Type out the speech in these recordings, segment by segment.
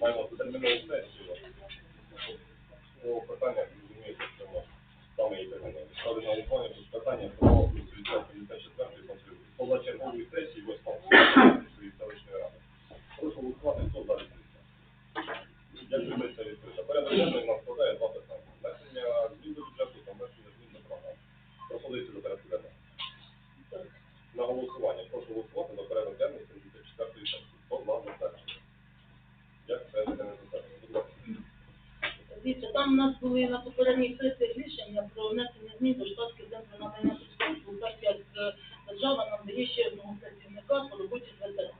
маємо термінову сесію. По питаннях розумієте, що саме і термінові. Ставлю на голосування питання про відкриття 54 позачергової сесії 8 своєї селищної ради. Прошу голосувати, хто за відкриття. Дякую, сесія відкрита. Порядок нам складає два питання. Внесення змін до бюджету та внесення змін до програм. Пропозиції до порядку. На голосування. Прошу голосувати за порядок денний 74 сесії. Хто за? Як це не затвердження? Будь ласка. Дивіться, там у нас були на попередніх сесіях рішення про внесення змін до штатки центру надання соцслужб, так як е, держава нам дає ще одного працівника по роботі з ветеранами.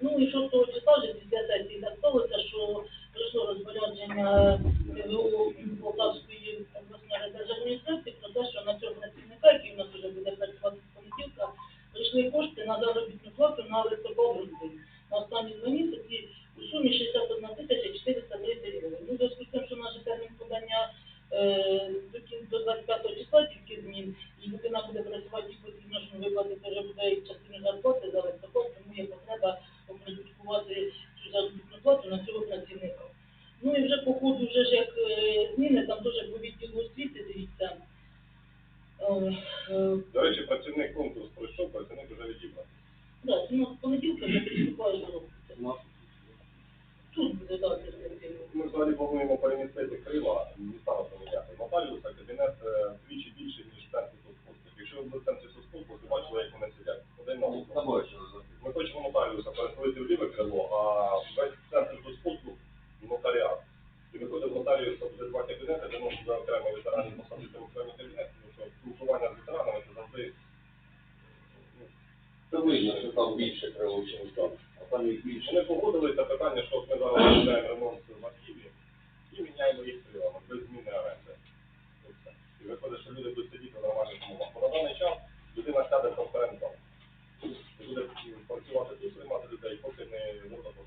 Ну і 6 числа вже після сесії так сталося, що прийшло розпорядження ТВО Полтавської обласної держадміністрації про те, що на цього працівника, який у нас вже буде працювати з понеділка, прийшли кошти на заробітну плату на листопад грудень. На останні два місяці у сумі 61 тисяча 430 гривень. Ну, в зв'язку з тим, що наш термін подання е, до, кін- до 25 числа тільки змін, і людина буде працювати і потрібно, що виплатити вже буде і частину зарплати за листопад, тому є потреба опридуткувати цю заробітну плату на цього працівника. Ну і вже по ходу, вже ж як е, зміни, там теж по відділу освіти, дивіться. Е, е, До речі, працівник конкурс пройшов, працівник вже відібраний. да, ну, в понеділка вже приступає до роботи. Тут буде перспективу. Ми взагалі плануємо перемістити крила, міста поміняти. Нотаріуса кабінет вдвічі більше, ніж центрі соцпослуг. Якщо ви були в центрі соцпослуг, бачили, як вони сидять. Один на. Ми хочемо нотаріуса переселити в ліве крило, а весь центр соцпослуг – нотаріат. І виходить з нотаріуса буде два кабінети, де можна за окремо ветеранів посадити в окремі кабінети, тому що спілкування з ветеранами це завжди ну, Це видно, що там більше крило, ніж там, а там їх більше. Вони погодилися питання, що от ми зараз розглядаємо ремонт в архіві і міняємо їх крилами, без зміни оренди. І все. І виходить, що люди будуть сидіти в нормальних умовах. Бо на даний час людина сяде в конференц-зал. І буде працювати тут, приймати людей, поки не виплатить.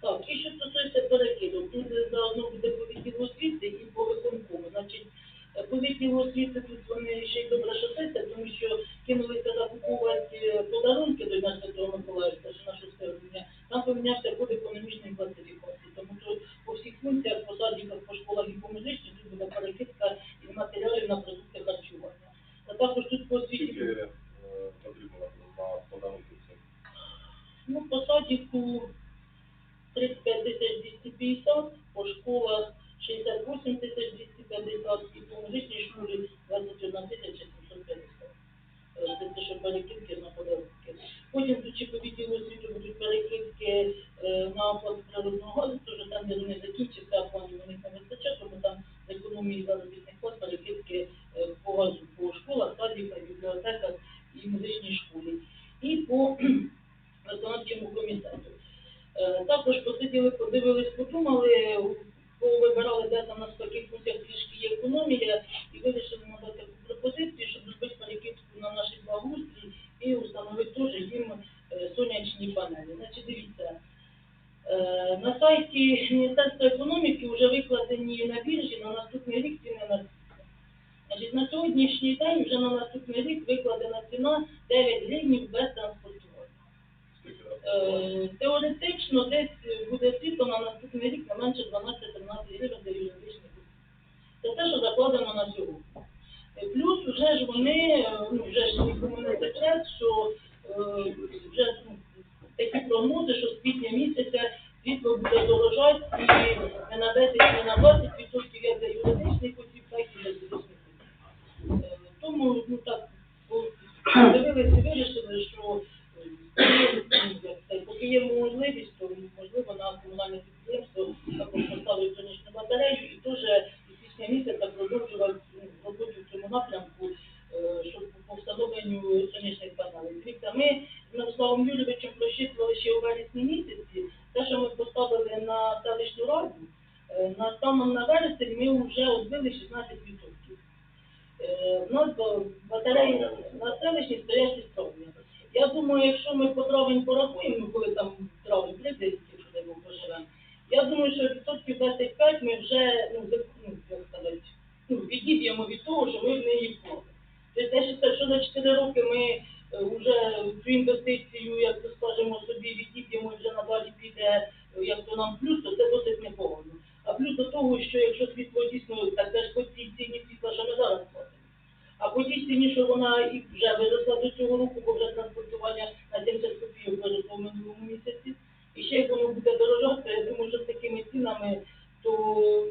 Так, і що стосується перекиду, тут заодно буде по відділу освіти і по виконкому. Значить, е, по відділу освіти тут вони ще й добре шосеться, тому що кинулися закуповувати е, подарунки до Дня Святого Миколаївська, що на 6 грудня. Там помінявся код економічної класифікації. Тому тут по всіх функціях, по садиках, по школах і по медичній тут буде перекидка із матеріалів на продукти харчування. А також тут по освіті. Е, потрібно на подарунки всім? Ну, по садику 35 тисяч 250, по школах 68 тисяч 250 і по музичній школі 21 тисяча 750. Е, Це те, що перекидки на подарунки. Потім тут ще по відділу освіти будуть перекидки е, на оплату природного газу, тож там, де вони закінчаться, а планів у них не вистачає, тому там з економії заробітних плат перекидки е, по газу по школах, садиках, бібліотеках і музичній школі. І по виконавчому комітету. Е, Також посиділи, подивились, подумали, повибирали, де там у нас в таких функціях трішки є економія, і вирішили надати таку пропозицію, щоб зробити перекидку на наші благоустрій і установити теж їм е, сонячні панелі. Значить, дивіться, е, на сайті Міністерства економіки вже викладені на біржі на наступний рік ціни на Значить, на сьогоднішній день вже на наступний рік викладена ціна 9 гривень без транспортування. Скільки раз? Е, Теоретично десь буде світло на наступний рік не менше 12-13 гривень для юридичних осіб. Це те, що закладено на сьогодні. Е, Плюс вже ж вони, е, ну вже ж нікому не секрет, що е, вже ну, такі прогнози, що з квітня місяця світло буде дорожати і не на 10, не на 20 відсотків як для юридичних осіб, так і для фізичних осіб. Е, Тому, ну так, по- дивилися і вирішили, що е, є, ну, як це, поки є можливість, то можливо на комунальне підприємство також поставити сонячну батарею і теж із січня місяця продовжувати ну, роботу в цьому напрямку, е, щоб по встановленню сонячних панелей. Дивіться, ми з Мирославом Юрійовичем просчитували ще у вересні місяці, те, що ми поставили на селищну раду, е, на станом на вересень ми вже відбили 16%. Е, У нас ба- батареї на селищні стоять із травня. Я думаю, якщо ми по травень порахуємо, ну, коли там травень прийде, якщо де ми поживемо, я думаю, що відсотків 25 ми вже, ну, ну, як сказати, ну, відійдемо від того, що ми в неї вкладемо. Тобто, вважаю, що за 4 роки ми вже цю інвестицію, як то скажемо собі, відійдемо і вже надалі піде як то нам плюс, то це досить непогано. А плюс до того, що якщо світло дійсно, так це ж по цій ціні світла, що ми зараз платимо. А по тій ціні, що вона і вже виросла до цього року, бо вже транспортування на 70 копійок виросло в минулому місяці. І ще як воно буде дорожати, я думаю, що з такими цінами, то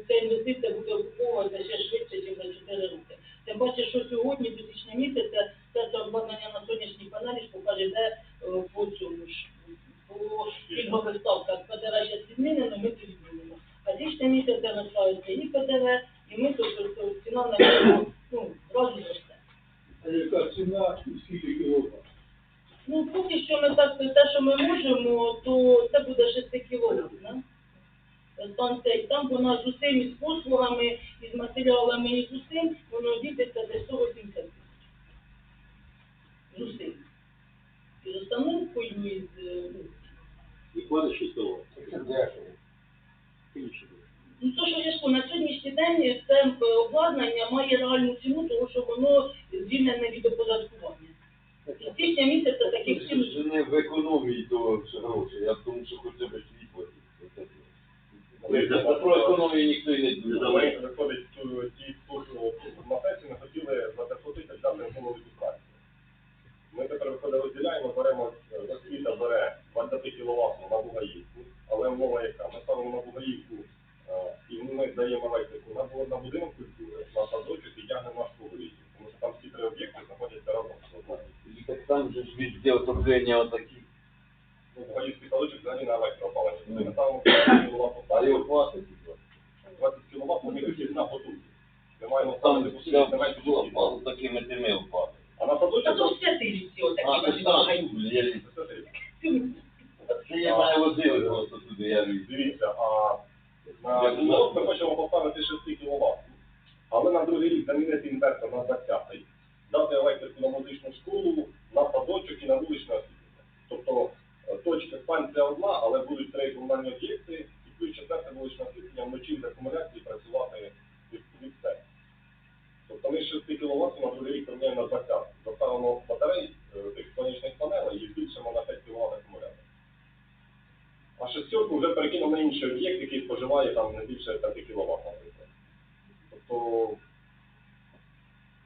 ця інвестиція буде окуповуватися ще швидше, ніж за 4 роки. Тим паче, що сьогодні, до січня місяця, це це обладнання на сонячній панелі ж покаже, де е, по цьому ж, по пільгових ставках ПДВ ще змінено, ми це відмінимо. А січня місяця насправиться і ПДВ, і ми тут то ціна на нього, ну, зразу зросте. А яка ціна і скільки кіловат? Ну, поки що ми так, те, що ми можемо, то це буде 6 кіловат, да? Станція, і там вона з усім, і з послугами, і з матеріалами, і з усім, воно дітиться десь 180 тисяч. З усім. І з установкою, і з, е, ну, І кладе 6 кіловат. Це дешево. Ну, то, що я кажу, на сьогоднішній день це е, обладнання має реальну ціну, тому що воно звільнене від оподаткування. І січня місяця таких цін. Це не в економії все гроші, я тому що хоча б світло. Про економію ніхто і не Ми, думає. виходить, ту- ті служби на ми хотіли за 500 тисяч дати голову праці. Ми тепер виходить розділяємо, беремо, е, освіта бере 20 кВт на Бугаївку, але мова яка? Ми ставимо на Бугаївку, е, і ми даємо електрику на, бу- на будинок культури, на садочок і тягнемо аж по вулиці, тому що там всі три об'єкти знаходяться разом. І так там же ж везде отоплення отакі. Ну, Бугаївський садочок взагалі на електроопалення. Ми ставимо 20 кВт А його поставили, хватить. 20 кВт, ми їх на потужність. Ми маємо Там не була 10 пала такими тими впаде. А на поту... Та то в святилівці отакі А, це наші там, багаті. я Це я мене возили просто туди, я віз. Дивіться, а на зимовок ми хочемо поставити 6 кВт. Але на другий рік замінити інвертор на 20 дати електрику на музичну школу, на садочок і на вуличне освітлення. Тобто е, точка станція одна, але будуть три комунальні об'єкти, і плюс четверте вуличне освітлення вночі з акумуляції працювати від, від себе. Тобто ми з 6 кВт на другий рік поміняємо на 20. Доставимо батарей е, тих сонячних панелей і збільшимо на 5 кВт акумулятор. А шестерку вже перекинув на інший об'єкт, який споживає там не більше 5 кВт, наприклад. Тобто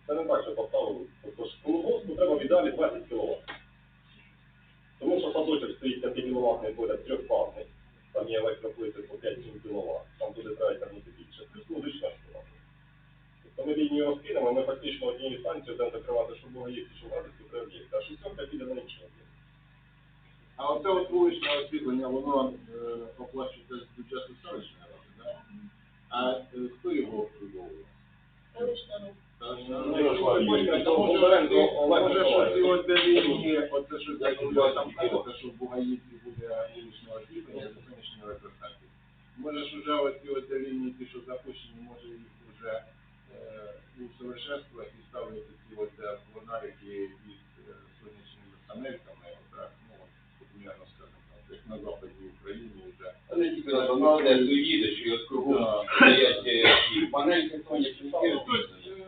це не так, що поставили. Тобто ж колгоспу треба в ідеалі 20 кВт. Тому що садочок стоїть 5 кВт поряд трьохфазний, там є електроплити по 5-7 кВт, там буде треба тягнути більше, плюс музична школа. Тобто ми лінію розкинемо, ми фактично однією станцією будемо закривати, що Богоївці, що Радицьку, три об'єкти, а шестерка піде на інший об'єкт. А оце от вуличне освітлення, воно е, оплачується з бюджету селищної ради, да? А е, хто його обслуговує? Ну, Може, Бондаренко Олег може, Миколаївич. щось його де лінії, оце що я говорю, що в. Може ж уже оці от лінії, ті, що запущені, може їх вже е, усовершенствувати і ставити ці от е, із е, сонячними панельками, отак, ну, популярно скажемо, так, як на Западній Україні вже. А тільки на ти їдеш і от кругом стоять панельки сонячні. Ну, тобто, е,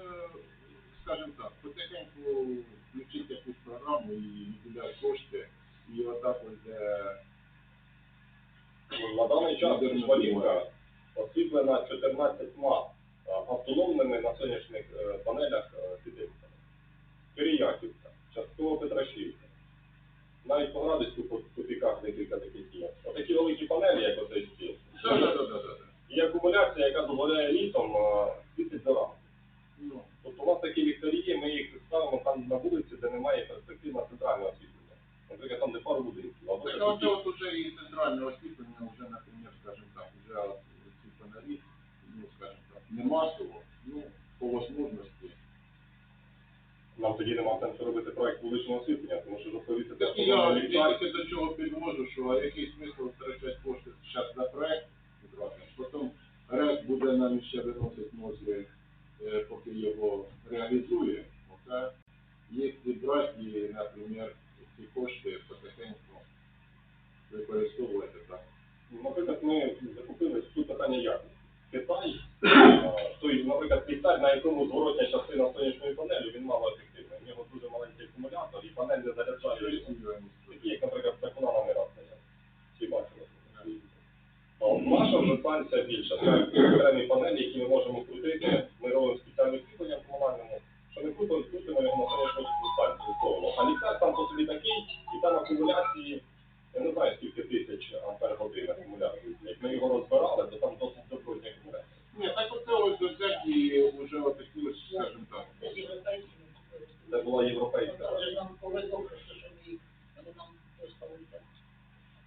скажімо так, потихеньку включити якусь програму і виділяти кошти, і отак ось е, На даний час Швалівка освітлена 14 автономними на сонячних е, панелях підтримками. Переяківка, частково Петрашівка. Навіть по Градицьку по тупіках декілька таких є. Отакі великі панелі, як оцей стіл. І акумуляція, яка дозволяє літом світить за рамку. Ну, Тобто у нас такі ліхтарі є, ми їх ставимо там на вулиці, де немає перспектив на центральне освітлення. Наприклад, там, де пару будинків. Так, а оце от уже і центральне освітлення, вже, наприклад, скажімо так, вже ці фонарі, ну, скажімо так, не масово, ну, тоді нема сенсу робити проект вуличного освітлення, тому що щоб повісити Так і я автономний ліхтар, тільки до чого підвожу, що а який смисл втрачати кошти зараз на проект, потім проект буде нам ще виносити мозги, е, поки його реалізує. Оце якщо брати і, наприклад, ці кошти потихеньку використовувати так. Наприклад, ми закупили тут питання якості. Китай, е, той, наприклад, ліхтар, на якому зворотня частина сонячної акумуляції, я не знаю скільки тисяч ампер годин акумуляції. Як ми його розбирали, то там досить добротні акумуляції. Ні, так оце ось взяті вже отакі ось, скажімо так. Це була європейська.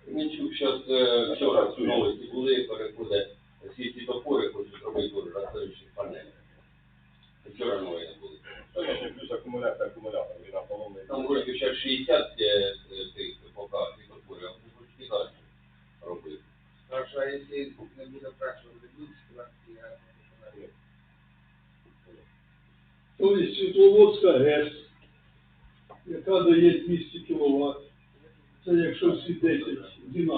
Ми чув, що вчора новості були, переходять всі ці топори, хочуть робити на сонячних панелях. Вчора новини були. Плюс акумулятор, акумулятор, він автономний. Там вроді ще 60 дає 200 кВт. Це якщо всі 10 12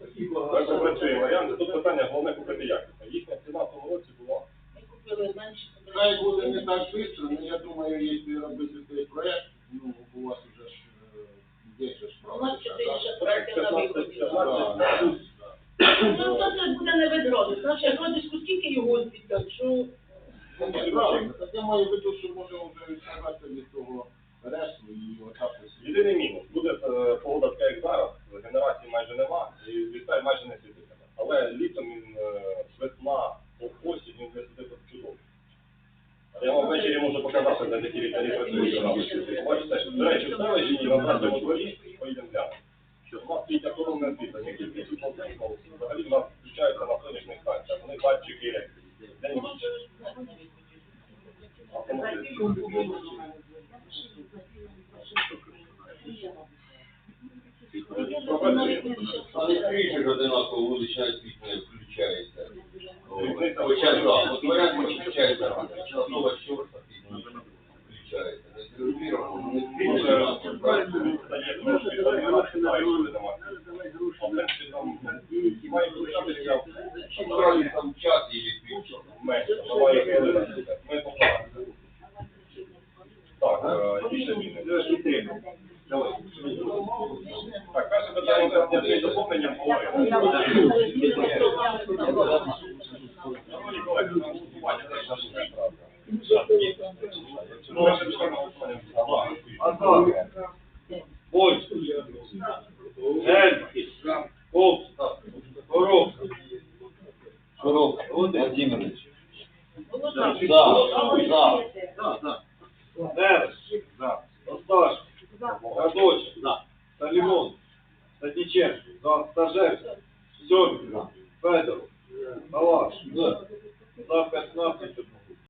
Ми попрацюємо варіанти. Тут питання головне купити якісно. Їхня ціна в тому році була Ми купили менше. Хай буде не так швидко, але я думаю, якщо робити цей проект, ну, у вас вже ж е, є же ж У нас чотири ще проекти на виході. Ну, то це буде не відроди. Наше родичку скільки його віддати, що Ну, правильно. Так я маю в виду, що можемо вже відсягати від того решту і отак ось. Єдиний мінус. Буде е, погода така, як зараз, генерації майже нема, і літай майже не світитиме. Але літом він е, весна, осінь, він буде сидіти чудово. Я вам ввечері можу показати, де такі літарі працюють. Бачите, до речі, в селищі на третьому дворі поїдемо глянути. Що у нас стоїть автономне освітлення, тільки тут на взагалі в нас включаються на сонячних станціях. Вони датчики день ніч. Але скоріше одинаково вуличне освітлення включається. Хоча в от варіант включається, основа чорта включається. Не включається. Дає трошки, то не розкидає, що ви дома. А в принципі, там має включатися Щоб зразу там час і відключити. менше, буває хвилина. Ми поправимо. Так, е, і ще міни. Так, перше питання це внесення доповнення говоримо. Шановні колеги, на голосування теж наша правка. Ну, перше питання голосування. Азар, Бойко, Зельський, Копс, Коробка, Широко. Владимирович, Голосуємо. За,